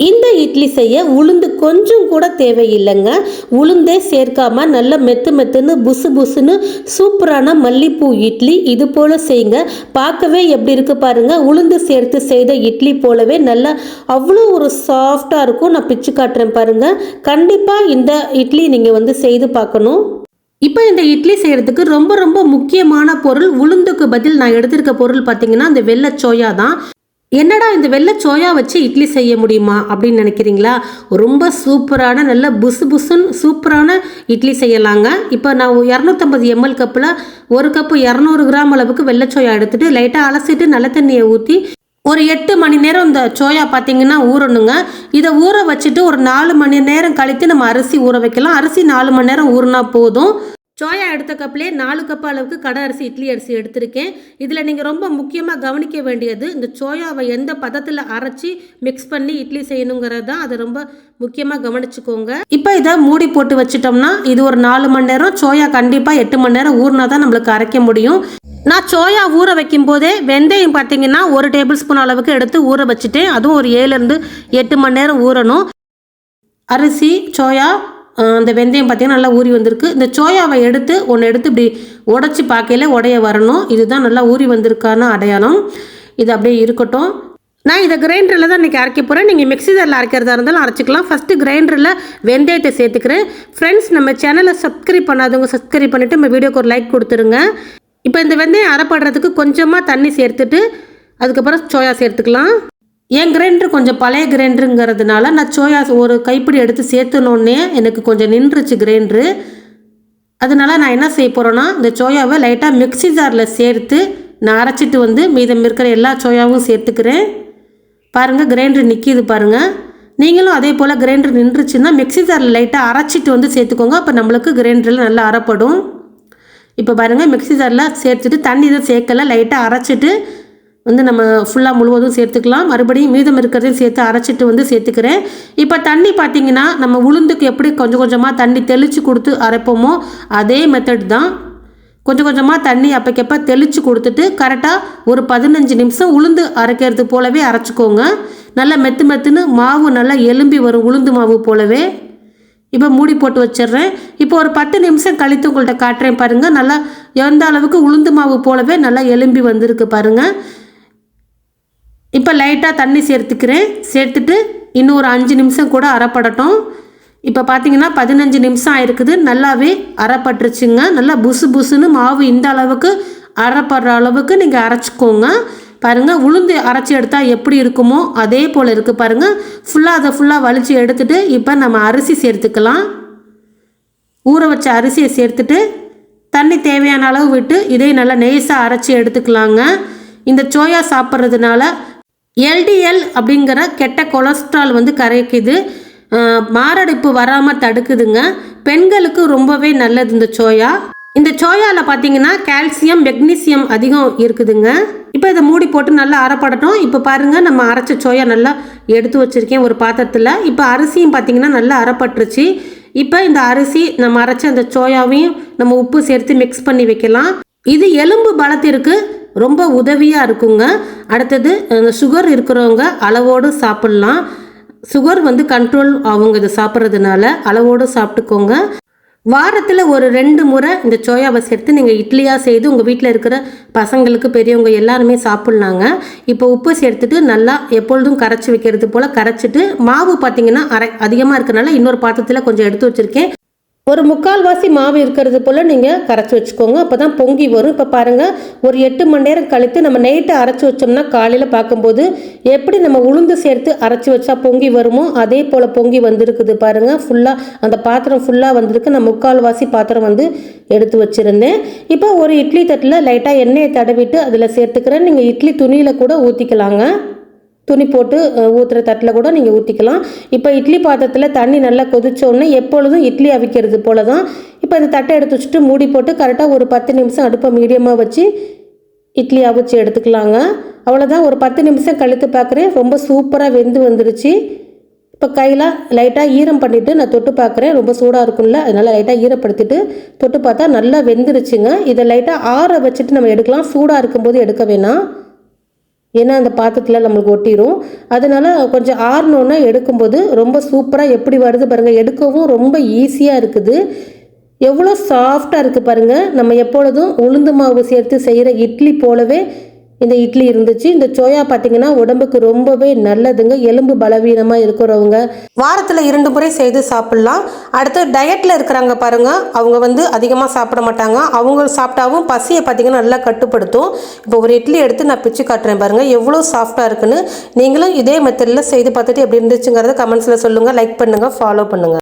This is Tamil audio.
இந்த இட்லி செய்ய உளுந்து கொஞ்சம் கூட தேவையில்லைங்க. உளுந்தே சேர்க்காம நல்ல மெத்து மெத்துன்னு புசு புசுன்னு சூப்பரான மல்லிப்பூ இட்லி இது போல் செய்யுங்க. பார்க்கவே எப்படி இருக்கு பாருங்க. உளுந்து சேர்த்து செய்த இட்லி போலவே நல்லா அவ்வளோ ஒரு சாஃப்டாக இருக்கும். நான் பிச்சு காட்டுறேன் பாருங்க. கண்டிப்பாக இந்த இட்லி நீங்கள் வந்து செய்து பார்க்கணும். இப்போ இந்த இட்லி செய்கிறதுக்கு ரொம்ப ரொம்ப முக்கியமான பொருள் உளுந்துக்கு பதில் நான் எடுத்திருக்க பொருள் பார்த்தீங்கன்னா இந்த வெள்ளை சோயா தான். என்னடா இந்த வெள்ளை சோயா வச்சு இட்லி செய்ய முடியுமா அப்படின்னு நினைக்கிறீங்களா? ரொம்ப சூப்பரான நல்ல புசு புசுன்னு சூப்பரான இட்லி செய்யலாங்க. இப்போ நான் இரநூத்தம்பது எம்எல் கப்பில் ஒரு கப்பு இரநூறு கிராம் அளவுக்கு வெள்ளை சோயா எடுத்துட்டு லைட்டாக அலசிட்டு நல்ல தண்ணியை ஊற்றி ஒரு எட்டு மணி நேரம் இந்த சோயா பார்த்தீங்கன்னா ஊறணுங்க. இதை ஊற வச்சுட்டு ஒரு நாலு மணி நேரம் கழித்து நம்ம அரிசி ஊற வைக்கலாம். அரிசி நாலு மணி நேரம் ஊறினா போதும். சோயா எடுத்த கப்லேயே நாலு கப் அளவுக்கு கடை அரிசி இட்லி அரிசி எடுத்திருக்கேன். இதில் நீங்கள் ரொம்ப முக்கியமாக கவனிக்க வேண்டியது இந்த சோயாவை எந்த பதத்தில் அரைச்சி மிக்ஸ் பண்ணி இட்லி செய்யணுங்கிறது தான் அதை ரொம்ப முக்கியமாக கவனிச்சுக்கோங்க. இப்போ இதை மூடி போட்டு வச்சிட்டோம்னா இது ஒரு நாலு மணி நேரம். சோயா கண்டிப்பாக எட்டு மணி நேரம் ஊறினா தான் நம்மளுக்கு அரைக்க முடியும். நான் சோயா ஊற வைக்கும் போதே வெந்தயம் பார்த்தீங்கன்னா ஒரு டேபிள் ஸ்பூன் அளவுக்கு எடுத்து ஊற வச்சுட்டேன். அதுவும் ஒரு ஏழுலேருந்து எட்டு மணி நேரம் ஊறணும். அரிசி சோயா அந்த வெந்தயம் பார்த்திங்கன்னா நல்லா ஊறி வந்திருக்கு. இந்த சோயாவை எடுத்து ஒன்று எடுத்து இப்படி உடச்சி பார்க்கையில் உடைய வரணும். இதுதான் நல்லா ஊறி வந்திருக்கான அடையாளம். இது அப்படியே இருக்கட்டும். நான் இதை கிரைண்டரில் தான் இன்றைக்கி அரைக்க போகிறேன் நீங்கள் மிக்சி ஜாரில் அரைக்கிறதா இருந்தாலும் அரைச்சிக்கலாம். ஃபஸ்ட்டு கிரைண்டரில் வெந்தயத்தை சேர்த்துக்கிறேன். ஃப்ரெண்ட்ஸ் நம்ம சேனலை சப்ஸ்கிரைப் பண்ணாதவங்க சப்ஸ்கிரைப் பண்ணிவிட்டு நம்ம வீடியோக்கு ஒரு லைக் கொடுத்துருங்க. இப்போ இந்த வெந்தயம் அரைப்படுறதுக்கு கொஞ்சமாக தண்ணி சேர்த்துட்டு அதுக்கப்புறம் சோயா சேர்த்துக்கலாம். என் கிரைண்டர் கொஞ்சம் பழைய கிரைண்டருங்கிறதுனால நான் சோயா ஒரு கைப்பிடி எடுத்து சேர்த்துனோடனே எனக்கு கொஞ்சம் நின்றுச்சு கிரைண்டரு. அதனால நான் என்ன செய்ய போகிறேன்னா இந்த சோயாவை லைட்டாக மிக்ஸி ஜாரில் சேர்த்து நான் அரைச்சிட்டு வந்து மீதம் இருக்கிற எல்லா சோயாவும் சேர்த்துக்கிறேன். பாருங்கள் கிரைண்டர் நிற்கிது பாருங்கள் நீங்களும் அதே போல் கிரைண்டர் நின்றுச்சுன்னா மிக்ஸி ஜாரில் லைட்டாக அரைச்சிட்டு வந்து சேர்த்துக்கோங்க. அப்போ நம்மளுக்கு கிரைண்டரில் நல்லா அரைப்படும். இப்போ பாருங்கள் மிக்ஸி ஜாரில் சேர்த்துட்டு தண்ணி இதை சேர்க்கல லைட்டாக அரைச்சிட்டு வந்து நம்ம ஃபுல்லாக முழுவதும் சேர்த்துக்கலாம். மறுபடியும் மீதம் இருக்கிறதையும் சேர்த்து அரைச்சிட்டு வந்து சேர்த்துக்கிறேன். இப்போ தண்ணி பார்த்தீங்கன்னா நம்ம உளுந்துக்கு எப்படி கொஞ்சம் கொஞ்சமாக தண்ணி தெளித்து கொடுத்து அரைப்போமோ அதே மெத்தட் தான். கொஞ்சம் கொஞ்சமாக தண்ணி அப்போக்கப்போ தெளித்து கொடுத்துட்டு கரெக்டாக ஒரு பதினஞ்சு நிமிஷம் உளுந்து அரைக்கிறது போலவே அரைச்சிக்கோங்க. நல்லா மெத்து மெத்துன்னு மாவு நல்லா எலும்பி வரும் உளுந்து மாவு போலவே. இப்போ மூடி போட்டு வச்சிடுறேன். இப்போ ஒரு பத்து நிமிஷம் கழித்து உங்கள்கிட்ட காட்டுறேன் பாருங்கள் நல்லா எந்த அளவுக்கு உளுந்து மாவு போலவே நல்லா எலும்பி வந்திருக்கு பாருங்கள் இப்போ லைட்டாக தண்ணி சேர்த்துக்கிறேன். சேர்த்துட்டு இன்னும் ஒரு அஞ்சு நிமிஷம் கூட அறப்படட்டும். இப்போ பார்த்தீங்கன்னா பதினஞ்சு நிமிஷம் ஆயிருக்குது. நல்லாவே அரைப்பட்டுருச்சுங்க நல்லா புசு புசுன்னு மாவு இந்த அளவுக்கு அரைப்படுற அளவுக்கு நீங்கள் அரைச்சிக்கோங்க. பாருங்கள் உளுந்து அரைச்சி எடுத்தால் எப்படி இருக்குமோ அதே போல் இருக்குது பாருங்கள் ஃபுல்லாக அதை ஃபுல்லாக வலிச்சு எடுத்துட்டு இப்போ நம்ம அரிசி சேர்த்துக்கலாம். ஊற வச்ச அரிசியை சேர்த்துட்டு தண்ணி தேவையான அளவு விட்டு இதே நல்லா நெய்ஸாக அரைச்சி எடுத்துக்கலாங்க. இந்த சோயா சாப்பிட்றதுனால எல்டிஎல் அப்படிங்கிற கெட்ட கொலஸ்ட்ரால் வந்து கரைக்குது. மாரடைப்பு வராமல் தடுக்குதுங்க. பெண்களுக்கு ரொம்பவே நல்லது இந்த சோயா. இந்த சோயாவில் பார்த்தீங்கன்னா கால்சியம் மெக்னீசியம் அதிகம் இருக்குதுங்க. இப்போ இதை மூடி போட்டு நல்லா அரைப்படட்டும். இப்போ பாருங்கள் நம்ம அரைச்ச சோயா நல்லா எடுத்து வச்சுருக்கேன் ஒரு பாத்திரத்தில். இப்போ அரிசியும் பார்த்தீங்கன்னா நல்லா அரைப்பட்டுருச்சு. இப்போ இந்த அரிசி நம்ம அரைச்ச அந்த சோயாவையும் நம்ம உப்பு சேர்த்து மிக்ஸ் பண்ணி வைக்கலாம். இது எலும்பு பலத்திற்கு ரொம்ப உதவியாக இருக்குங்க. அடுத்தது அந்த சுகர் இருக்கிறவங்க அளவோடு சாப்பிட்லாம். சுகர் வந்து கண்ட்ரோல் அவங்க இதை சாப்பிட்றதுனால அளவோடு சாப்பிட்டுக்கோங்க. வாரத்தில் ஒரு ரெண்டு முறை இந்த சோயாவை சேர்த்து நீங்கள் இட்லியாக செய்து உங்கள் வீட்டில் இருக்கிற பசங்களுக்கு பெரியவங்க எல்லாருமே சாப்பிட்லாங்க. இப்போ உப்பு சேர்த்துட்டு நல்லா எப்பொழுதும் கரைச்சி வைக்கிறது போல் கரைச்சிட்டு மாவு பார்த்தீங்கன்னா அரை அதிகமாக இருக்கிறனால இன்னொரு பாத்திரத்தில் கொஞ்சம் எடுத்து வச்சுருக்கேன். ஒரு முக்கால்வாசி மாவு இருக்கிறது போல் நீங்கள் கரைச்சி வச்சுக்கோங்க. அப்போ தான் பொங்கி வரும். இப்போ பாருங்கள் ஒரு எட்டு மணி நேரம் கழித்து நம்ம நைட்டு அரைச்சி வச்சோம்னா காலையில் பார்க்கும்போது எப்படி நம்ம உளுந்து சேர்த்து அரைச்சி வச்சா பொங்கி வருமோ அதே போல் பொங்கி வந்திருக்குது பாருங்கள் ஃபுல்லாக அந்த பாத்திரம் ஃபுல்லாக வந்திருக்கு. நான் முக்கால்வாசி பாத்திரம் வந்து எடுத்து வச்சுருந்தேன். இப்போ ஒரு இட்லி தட்டில் லைட்டாக எண்ணெயை தடவிட்டு அதில் சேர்த்துக்கிறேன். நீங்கள் இட்லி துணியில் கூட ஊற்றிக்கலாங்க துணி போட்டு ஊற்றுற தட்டில் கூட நீங்கள் ஊற்றிக்கலாம் இப்போ இட்லி பாத்திரத்தில் தண்ணி நல்லா கொதிச்சோடனே எப்பொழுதும் இட்லி அவிக்கிறது போல தான் இப்போ இந்த தட்டை எடுத்து வச்சுட்டு மூடி போட்டு கரெக்டாக ஒரு பத்து நிமிஷம் அடுப்பை மீடியமாக வச்சு இட்லி அவிச்சு எடுத்துக்கலாங்க. அவ்வளோதான் ஒரு பத்து நிமிஷம் கழித்து பார்க்குறேன் ரொம்ப சூப்பராக வெந்து வந்துருச்சு. இப்போ கையில் லைட்டாக ஈரம் பண்ணிவிட்டு நான் தொட்டு பார்க்குறேன் ரொம்ப சூடாக இருக்கும்ல. அதனால் லைட்டாக ஈரப்படுத்திட்டு தொட்டு பார்த்தா நல்லா வெந்துருச்சுங்க. இதை லைட்டாக ஆற வச்சுட்டு நம்ம எடுக்கலாம். சூடாக இருக்கும்போது எடுக்க வேணாம். ஏன்னா அந்த பாத்திரத்தில் நம்மளுக்கு ஒட்டிடும் அதனால கொஞ்சம் ஆறினோன்னா எடுக்கும்போது ரொம்ப சூப்பராக எப்படி வருது பாருங்கள் எடுக்கவும் ரொம்ப ஈஸியாக இருக்குது. எவ்வளோ சாஃப்டாக இருக்குது பாருங்கள் நம்ம எப்பொழுதும் உளுந்து மாவு சேர்த்து செய்கிற இட்லி போலவே இந்த இட்லி இருந்துச்சு. இந்த சோயா பார்த்தீங்கன்னா உடம்புக்கு ரொம்பவே நல்லதுங்க. எலும்பு பலவீனமாக இருக்கிறவங்க. வாரத்தில் இரண்டு முறை செய்து சாப்பிட்லாம். அடுத்து டயட்டில் இருக்கிறாங்க பாருங்க. அவங்க வந்து அதிகமாக சாப்பிட மாட்டாங்க. அவங்க சாப்பிட்டாவும் பசியை பார்த்தீங்கன்னா நல்லா கட்டுப்படுத்தும். இப்போ ஒரு இட்லி எடுத்து நான் பிச்சு காட்டுறேன் பாருங்கள் எவ்வளோ சாஃப்டாக இருக்குன்னு. நீங்களும் இதே மெத்தடில் செய்து பார்த்துட்டு எப்படி இருந்துச்சுங்கிறத கமெண்ட்ஸில் சொல்லுங்கள் லைக் பண்ணுங்கள் ஃபாலோ பண்ணுங்கள்